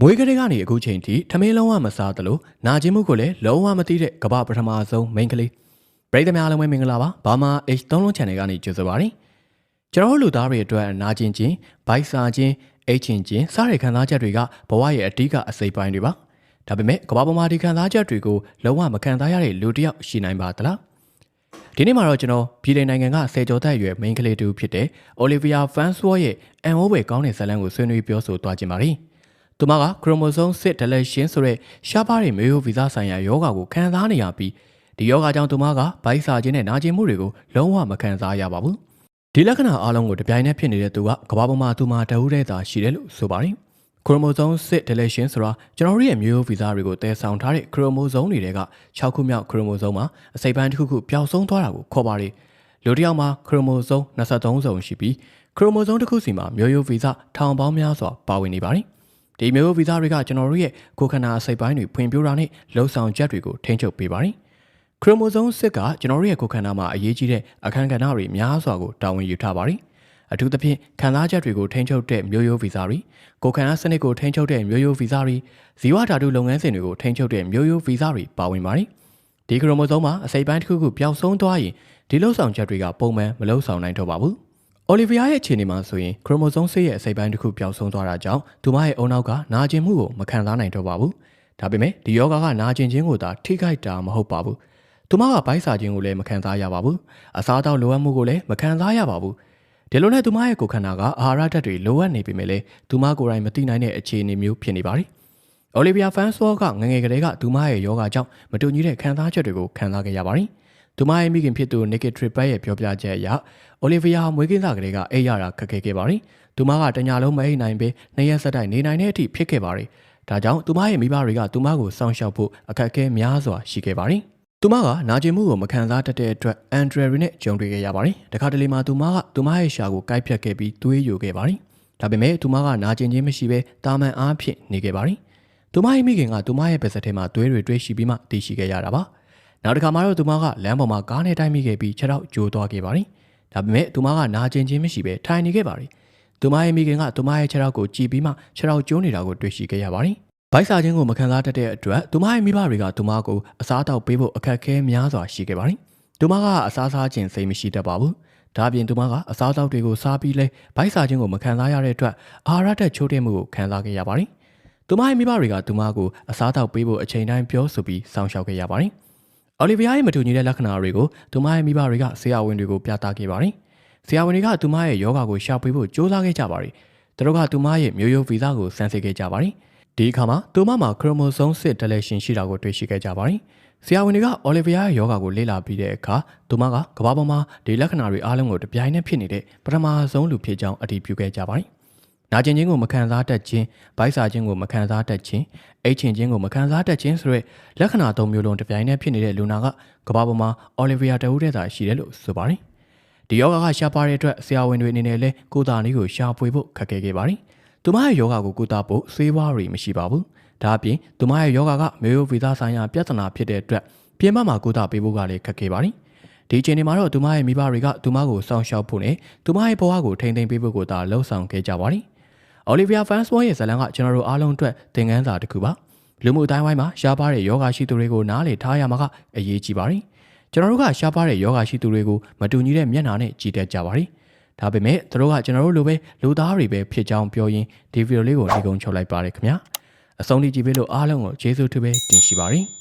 မွေးကလေးကနေအခုချိန်ထိထမင်းလုံးဝမစားသလိုနာကျင်မှုကိုလည်းလုံးဝမသိတဲ့ကမ္ဘာပထမဆုံးမိန်းကလေးပရိသတ်များအားလုံးပဲမင်္ဂလာပါဘာမာ H3 လုံး channel ကနေကြိုဆိုပါရစေကျွန်တော်တို့လူသားတွေအတွက်နာကျင်ခြင်းဘိုက်စာခြင်းအိတ်ချင်ခြင်းစားရခံစားချက်တွေကဘဝရဲ့အဓိကအစိပ်ပိုင်းတွေပါဒါပေမဲ့ကမ္ဘာပေါ်မှာဒီခံစားချက်တွေကိုလုံးဝမခံစားရတဲ့လူတစ်ယောက်ရှိနိုင်ပါသလားဒီနေ့မှာတော့ကျွန်တော်ပြည်ထောင်နိုင်ငံကဆယ်ကျော်သက်အရွယ်မိန်းကလေးတူဖြစ်တဲ့ Olivia Fansworth ရဲ့အန်အိုးပဲကောင်းတဲ့ဇာတ်လမ်းကိုဆွေးနွေးပြောဆိုသွားခြင်းပါတယ်။ သူမက chromosome 6 deletion ဆိုတဲ့ရှားပါးတဲ့မျိုးရိုးဗီဇဆိုင်ရာယောဂါကိုခံစားနေရပြီးဒီယောဂါကြောင့်သူမကဗိုက်စာခြင်းနဲ့နာကျင်မှုတွေကိုလုံးဝမခံစားရပါဘူး။ဒီလက္ခဏာအလုံးကိုတပြိုင်နက်ဖြစ်နေတဲ့သူကကမ္ဘာပေါ်မှာသူမတအူးတဲ့သာရှိတယ်လို့ဆိုပါတယ်။ chromosome 6 deletion ဆိုတာကျွန်တော်တို့ရဲ့မျိုးရိုးဗီဇတွေကိုတည်ဆောင်ထားတဲ့ chromosome တွေက6ခုမြောက် chromosome မှာအစိပ်ပိုင်းတစ်ခုခုပျောက်ဆုံးသွားတာကိုခေါ်ပါတယ်။လူတစ်ယောက်မှာ chromosome 23စုံရှိပြီး chromosome တစ်ခုစီမှာမျိုးရိုးဗီဇထောင်ပေါင်းများစွာပါဝင်နေပါတယ်။ ဒီမျိုးရိုးဗီဇတွေကကျွန်တော်တို့ရဲ့ကိုယ်ခန္ဓာအစိပ်ပိုင်းတွေဖွံ့ဖြိုးတာနဲ့လှုပ်ဆောင်ချက်တွေကိုထိန်းချုပ်ပေးပါတယ်။ chromosome 6ကကျွန်တော်တို့ရဲ့ကိုယ်ခန္ဓာမှာအရေးကြီးတဲ့အခန်းကဏ္ဍတွေများစွာကိုတာဝန်ယူထားပါတယ်။အထူးသဖြင့်ခံစားချက်တွေကိုထိန်းချုပ်တဲ့မျိုးရိုးဗီဇတွေကိုယ်ခန္ဓာစနစ်ကိုထိန်းချုပ်တဲ့မျိုးရိုးဗီဇတွေဇီဝဓာတုလုပ်ငန်းစဉ်တွေကိုထိန်းချုပ်တဲ့မျိုးရိုးဗီဇတွေပါဝင်ပါတယ်။ဒီခရိုမိုဆိုးမှာအစိပ်ပိုင်းတစ်ခုခုပျောက်ဆုံးသွားရင်ဒီလှုပ်ဆောင်ချက်တွေကပုံမှန်မလှုပ်ဆောင်နိုင်တော့ပါဘူး။ Olivia ရဲ့အခြေအနေမှာဆိုရင်ခရိုမိုဆိုးဆေးရဲ့အစိပ်ပိုင်းတစ်ခုပျောက်ဆုံးသွားတာကြောင့်သူမရဲ့အုံနောက်ကနာကျင်မှုကိုမခံစားနိုင်တော့ပါဘူး။ဒါပေမဲ့ဒီယောဂါကနာကျင်ခြင်းကိုသာထိခိုက်တာမဟုတ်ပါဘူး။သူမကဗိုက်စာခြင်းကိုလည်းမခံစားရပါဘူး။အစားအသောက်လိုအပ်မှုကိုလည်းမခံစားရပါဘူး။ဒီလိုနဲ့သူမရဲ့ကိုယ်ခန္ဓာကအာဟာရဓာတ်တွေလိုအပ်နေပေမဲ့လည်းသူမကိုယ်တိုင်မသိနိုင်တဲ့အခြေအနေမျိုးဖြစ်နေပါတယ်။ Olivia Fansworth ကငယ်ငယ်ကလေးကသူမရဲ့ယောဂကြောင့်မတူညီတဲ့ခံစားချက်တွေကိုခံစားခဲ့ရပါတယ်။ သူမရဲ့မိခင်ဖြစ်သူ Nicky Trippett ရဲ့ပြောပြချက်အရ Olivia ဟာမွေးကင်းစကလေးကအိပ်ရတာခက်ခဲခဲ့ပါတယ်။သူမကတညာလုံးမအိပ်နိုင်ပဲနှစ်ရက်ဆက်တိုက်နေနိုင်တဲ့အထိဖြစ်ခဲ့ပါတယ်။ဒါကြောင့်သူမရဲ့မိဘတွေကသူမကိုစောင့်ရှောက်ဖို့အခက်အခဲများစွာရှိခဲ့ပါတယ်။သူမကနာကျင်မှုကိုမခံစားတတ်တဲ့အတွက်အန်ဒရရီနဲ့ကြုံတွေ့ခဲ့ရပါတယ်။တခါတလေမှာသူမကသူမရဲ့ရှာကိုကိုက်ဖြတ်ခဲ့ပြီးသွေးယိုခဲ့ပါတယ်။ဒါပေမဲ့သူမကနာကျင်ခြင်းမရှိဘဲတာမန်အားဖြင့်နေခဲ့ပါတယ်။သူမရဲ့မိခင်ကသူမရဲ့ပါးစပ်ထဲမှာသွေးတွေတွေးရှိပြီးမှသိရှိခဲ့ရတာပါ။ နောက်တစ်ခါမှတော့သူမကလမ်းပေါ်မှာကားနဲ့တိုက်မိခဲ့ပြီးခြေထောက်ကျိုးသွားခဲ့ပါတယ်။ဒါပေမဲ့သူမကနာကျင်ခြင်းမရှိဘဲထိုင်နေခဲ့ပါတယ်။သူမရဲ့မိခင်ကသူမရဲ့ခြေထောက်ကိုကြည့်ပြီးမှခြေထောက်ကျိုးနေတာကိုတွေ့ရှိခဲ့ရပါတယ်။ဘိုက်စာခြင်းကိုမခံစားတတ်တဲ့အတွက်သူမရဲ့မိဘတွေကသူမကိုအစားအသောက်ပေးဖို့အခက်အခဲများစွာရှိခဲ့ပါတယ်။သူမကအစားစားခြင်းစိတ်မရှိတတ်ပါဘူး။ဒါအပြင်သူမကအစားအသောက်တွေကိုစားပြီးလဲဘိုက်စာခြင်းကိုမခံစားရတဲ့အတွက်အာဟာရဓာတ်ချိုးတဲ့မှုကိုခံစားခဲ့ရပါတယ်။သူမရဲ့မိဘတွေကသူမကိုအစားအသောက်ပေးဖို့အချိန်တိုင်းပြောဆိုပြီးစောင့်ရှောက်ခဲ့ရပါတယ်။ Olivia ရဲ့မတူညီတဲ့လက္ခဏာတွေကိုသူမရဲ့မိဘတွေကဆရာဝန်တွေကိုပြသခဲ့ပါတယ်။ဆရာဝန်တွေကသူမရဲ့ယောဂကိုရှာဖွေဖို့ကြိုးစားခဲ့ကြပါတယ်။သူတို့ကသူမရဲ့မျိုးရိုးဗီဇကိုစမ်းစစ်ခဲ့ကြပါတယ်။ဒီအခါမှာသူမမှာ chromosome 6 deletion ရှိတာကိုတွေ့ရှိခဲ့ကြပါတယ်။ဆရာဝန်တွေက Olivia ရဲ့ယောဂကိုလေ့လာပြီးတဲ့အခါသူမကကမ္ဘာပေါ်မှာဒီလက္ခဏာတွေအားလုံးကိုတပြိုင်နက်ဖြစ်နေတဲ့ပထမဆုံးလူဖြစ်ကြောင်းအတည်ပြုခဲ့ကြပါတယ်။ နာကျင်ခြင်းကိုမခံစားတတ်ခြင်း၊ဗိုက်စာခြင်းကိုမခံစားတတ်ခြင်း၊အိတ်ချင်ခြင်းကိုမခံစားတတ်ခြင်းဆိုတဲ့လက္ခဏာသုံးမျိုးလုံးတပြိုင်နက်ဖြစ်နေတဲ့လူနာကကမ္ဘာပေါ်မှာ Olivia တဦးတည်းသာရှိတယ်လို့ဆိုပါတယ်။ဒီယောဂကရှားပါတဲ့အတွက်ဆရာဝန်တွေအနေနဲ့လည်းကိုယ်တာနည်းကိုရှာဖွေဖို့ခက်ခဲခဲ့ပါတယ်။သူမရဲ့ယောဂကိုကုသဖို့ဆေးဝါးတွေမရှိပါဘူး။ဒါအပြင်သူမရဲ့ယောဂကမျိုးရိုးဗီဇဆိုင်ရာပြဿနာဖြစ်တဲ့အတွက်ပြင်ပမှာကုသပေးဖို့ကလည်းခက်ခဲပါတယ်။ဒီအချိန်ဒီမှာတော့သူမရဲ့မိဘတွေကသူမကိုစောင့်ရှောက်ဖို့နဲ့သူမရဲ့ဘဝကိုထိန်းသိမ်းပေးဖို့ကိုသာလှုံ့ဆော်ခဲ့ကြပါတယ်။ Olivia Fansworth ရဲ့ဇာတ်လမ်းကကျွန်တော်တို့အားလုံးအတွက်သင်ခန်းစာတစ်ခုပါ။လူမှုအတိုင်းဝိုင်းမှာရှားပါတဲ့ယောဂရှိသူတွေကိုနားလေထားရမှာကအရေးကြီးပါတယ်။ကျွန်တော်တို့ကရှားပါတဲ့ယောဂရှိသူတွေကိုမတူညီတဲ့မျက်နှာနဲ့ကြည့်တတ်ကြပါတယ်။ဒါပေမဲ့သူတို့ကကျွန်တော်တို့လိုပဲလူသားတွေပဲဖြစ်ကြောင်းပြောရင်းဒီဗီဒီယိုလေးကိုဒီကုန်းချုပ်လိုက်ပါတယ်ခင်ဗျာ။အဆုံးထိကြည့်ပေးလို့အားလုံးကိုကျေးဇူးတူပဲတင်ရှိပါတယ်။